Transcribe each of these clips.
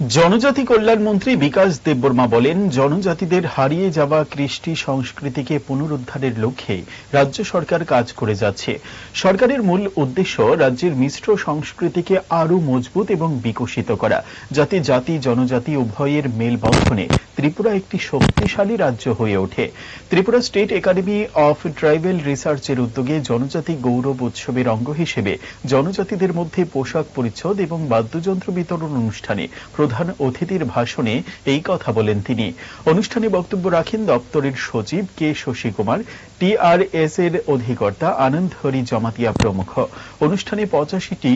জনজাতি কল্যাণ মন্ত্রী বিকাশ দেববর্মা বলেন, জনজাতিদের হারিয়ে যাওয়া কৃষ্টি সংস্কৃতিকে পুনরুদ্ধারের লক্ষ্যে রাজ্য সরকার কাজ করে যাচ্ছে। সরকারের মূল উদ্দেশ্য রাজ্যের মিশ্র সংস্কৃতিকে আরও মজবুত এবং বিকশিত করা, যাতে জাতি, জনজাতি উভয়ের মেলবন্ধনে ত্রিপুরা একটি শক্তিশালী রাজ্য হয়ে ওঠে। Tripura state academy of tribal রিসার্চের উদ্যোগে জনজাতি গৌরব উৎসবের অঙ্গ হিসেবে জনজাতিদের মধ্যে পোশাক পরিচ্ছদ এবং বাদ্যযন্ত্র বিতরণ অনুষ্ঠানে প্রধান অতিথির ভাষণে এই কথা বলেন তিনি। অনুষ্ঠানে বক্তব্য রাখেন দপ্তরের সচিব কে শশী কুমার টিআরএস এর অধিকর্তা আনন্দ হরি জমাতিয়া প্রমুখ। অনুষ্ঠানে পঁচাশিটি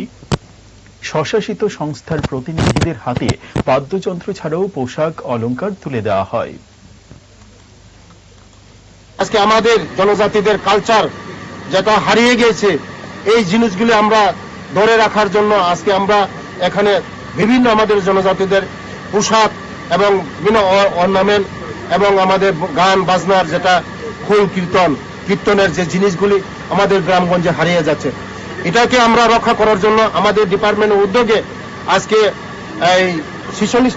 স্বশাসিত সংস্থার প্রতিনিধিদের হাতে বাদ্যযন্ত্র ছাড়াও পোশাক, অলংকার তুলে দেওয়া হয়। আজকে আমাদের জনজাতিদের কালচার যেটা হারিয়ে গিয়েছে, এই জিনিসগুলি আমরা ধরে রাখার জন্য আজকে আমরা এখানে বিভিন্ন আমাদের জনজাতিদের পোশাক এবং বিভিন্ন অর্নামেন্ট এবং আমাদের গান, বাজনার যেটা খোল, কীর্তন, কীর্তনের যে জিনিসগুলি আমাদের গ্রামগঞ্জে হারিয়ে যাচ্ছে। এটাকে আমরা রক্ষা করার জন্য আমাদের ডিপার্টমেন্টের উদ্যোগে আজকে এই আটচল্লিশ,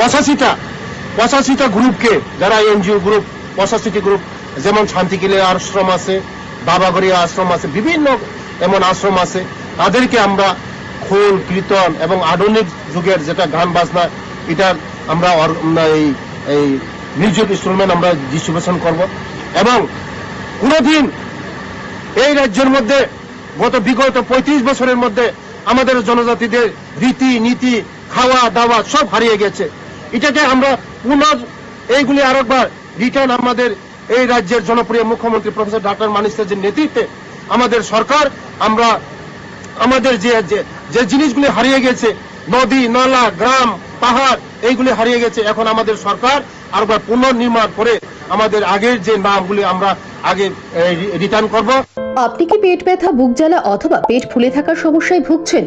পঁচাশিটা পঁচাশিটা গ্রুপকে যারা এনজিও গ্রুপ, পঁচাশিটি গ্রুপ, যেমন শান্তিকিলে আশ্রম আছে, বাবাগড়িয়া আশ্রম আছে, বিভিন্ন এমন আশ্রম আছে, তাদেরকে আমরা খোল কীর্তন এবং আধুনিক যুগের যেটা গান বাজনা এটার আমরা এই এই মিউজিক ইনস্ট্রুমেন্ট আমরা ডিস্ট্রিবিউশন করব। এবং কোনোদিন এই রাজ্যের মধ্যে গত বিগত পঁয়ত্রিশ বছরের মধ্যে আমাদের জনজাতিদের রীতি নীতি খাওয়া দাওয়া সব হারিয়ে গেছে। এটাকে আমরা পুনঃ এইগুলি আরেকবার রিটার্ন আমাদের এই রাজ্যের জনপ্রিয় মুখ্যমন্ত্রী প্রফেসর ডাক্তার মানিক সাহের নেতৃত্বে আমাদের সরকার, আমরা আমাদের যে, যে- জিনিসগুলি হারিয়ে গেছে, নদী, নালা, গ্রাম, পাহাড়, এইগুলি হারিয়ে গেছে, এখন আমাদের সরকার আরেকবার পুনর্নির্মাণ করে আমাদের আগের যে নামগুলি আমরা আগে রিটার্ন করব। আপনি কি পেট ব্যথা, বুক জ্বালা অথবা পেট ফুলে থাকার সমস্যায় ভুগছেন?